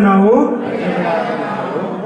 ನಾವು ಭಾರತವನ್ನು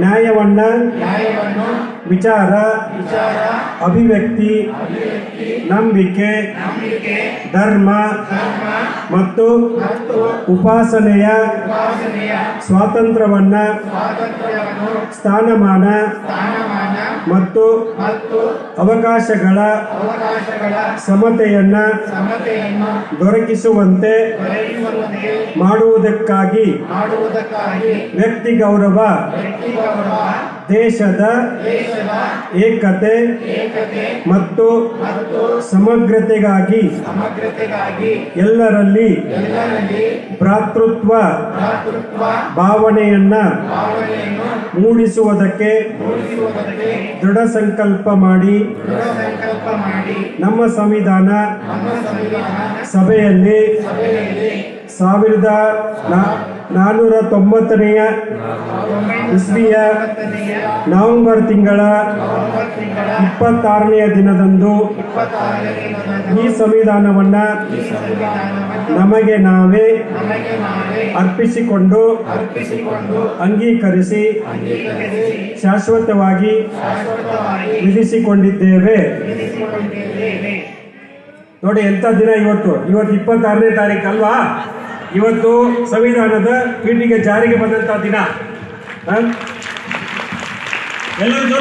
ನ್ಯಾಯವನ್ನ ವಿಚಾರ ಅಭಿವ್ಯಕ್ತಿ ನಂಬಿಕೆ ಧರ್ಮ ಮತ್ತು ಉಪಾಸನೆಯ ಸ್ವಾತಂತ್ರ್ಯವನ್ನ ಸ್ಥಾನಮಾನ ಮತ್ತು ಅವಕಾಶಗಳ ಅವಕಾಶಗಳ ಸಮತೆಯನ್ನ ದೊರಕಿಸುವಂತೆ ಮಾಡುವುದಕ್ಕಾಗಿ ವ್ಯಕ್ತಿ ಗೌರವ ದೇಶದ ಏಕತೆ ಮತ್ತು ಸಮಗ್ರತೆಗಾಗಿ ಎಲ್ಲರಲ್ಲಿ ಭ್ರಾತೃತ್ವ ಭಾವನೆಯನ್ನ ಮೂಡಿಸುವುದಕ್ಕೆ ದೃಢ ಸಂಕಲ್ಪ ಮಾಡಿ ನಮ್ಮ ಸಂವಿಧಾನ ಸಭೆಯಲ್ಲಿ ಸಭೆಯಲ್ಲಿ ಸಾವಿರದ ನಾನ್ನೂರ ತೊಂಬತ್ತನೆಯ ಇಸ್ವಿಯ ನವೆಂಬರ್ ತಿಂಗಳ ಇಪ್ಪತ್ತಾರನೆಯ ದಿನದಂದು ಈ ಸಂವಿಧಾನವನ್ನ ನಮಗೆ ನಾವೇ ಅರ್ಪಿಸಿಕೊಂಡು ಅಂಗೀಕರಿಸಿ ಶಾಶ್ವತವಾಗಿ ವಿಧಿಸಿಕೊಂಡಿದ್ದೇವೆ. ನೋಡಿ ಎಂಥ ದಿನ ಇವತ್ತು? ಇವತ್ತು ಇಪ್ಪತ್ತಾರನೇ ತಾರೀಕು ಅಲ್ವಾ ಇವತ್ತು ಸಂವಿಧಾನದ ಪೀಠಿಗೆ ಜಾರಿಗೆ ಬಂದಂತಹ ದಿನ? ಎಲ್ಲರೂ